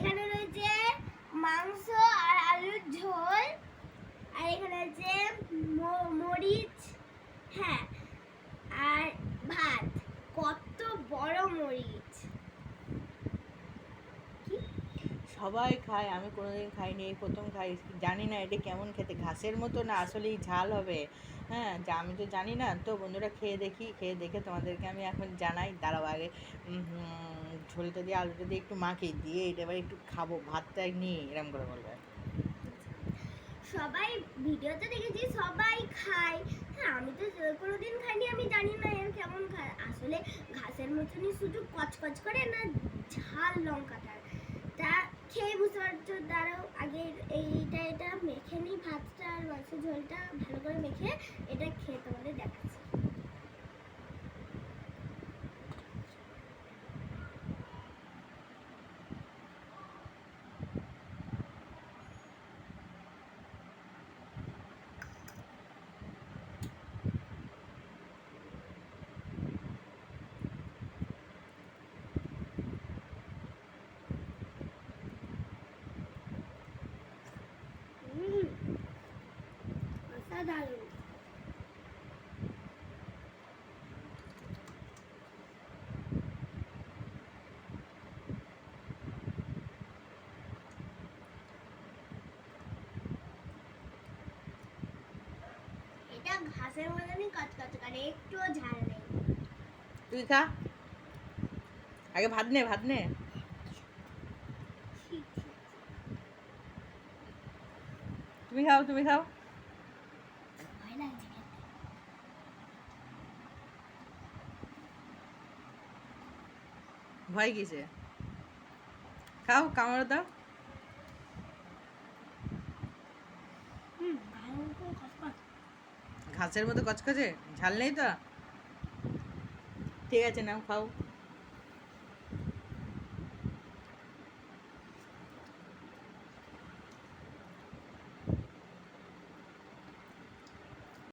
এখানে সবাই খায়, আমি কোনোদিন খাইনি, এই প্রথম খাই, জানি না এটা কেমন খেতে, ঘাসের মতো না, আসলেই ঝাল হবে। হ্যাঁ যা, আমি তো জানি না, তো বন্ধুরা খেয়ে দেখি, খেয়ে দেখে তোমাদেরকে আমি এখন জানাই, দাঁড়াও আগে ঝোলটা দিয়ে, আলুটা দিয়ে একটু মাখিয়ে দিয়ে, এটা এবার একটু খাব, ভাতটা নিয়ে, এরম করে বলবে। সবাই ভিডিওতে দেখেছি, সবাই খায়। হ্যাঁ আমি তো কোনোদিন খাইনি, আমি জানি না এর কেমন খায়। আসলে ঘাসের মতনই শুধু কচকচ করে না, ঝাল লঙ্কাটা। খেয়ে বুঝতে পারছ দাঁড়াও আগে এইটা এটা মেখে নিই ভাতটা আর মাছের ঝোলটা ভালো করে মেখে এটা খেয়ে তোমাদের দেখাচ্ছি হুম অসাধারণ এটা ঘাসের মতনই কচকচ করে একটুও ঝাল নেই। তুই খা। আগে ভাত নে ভাত নে। ছি, ছি। তুমি খাও তুমি খাও। ভয় লাগছে খেতে। ভয় কিসে? খাও কামড় দাও। ঘাসের মতো কচকচে? ঝাল নেই তো? ঠিক আছে নাও খাও।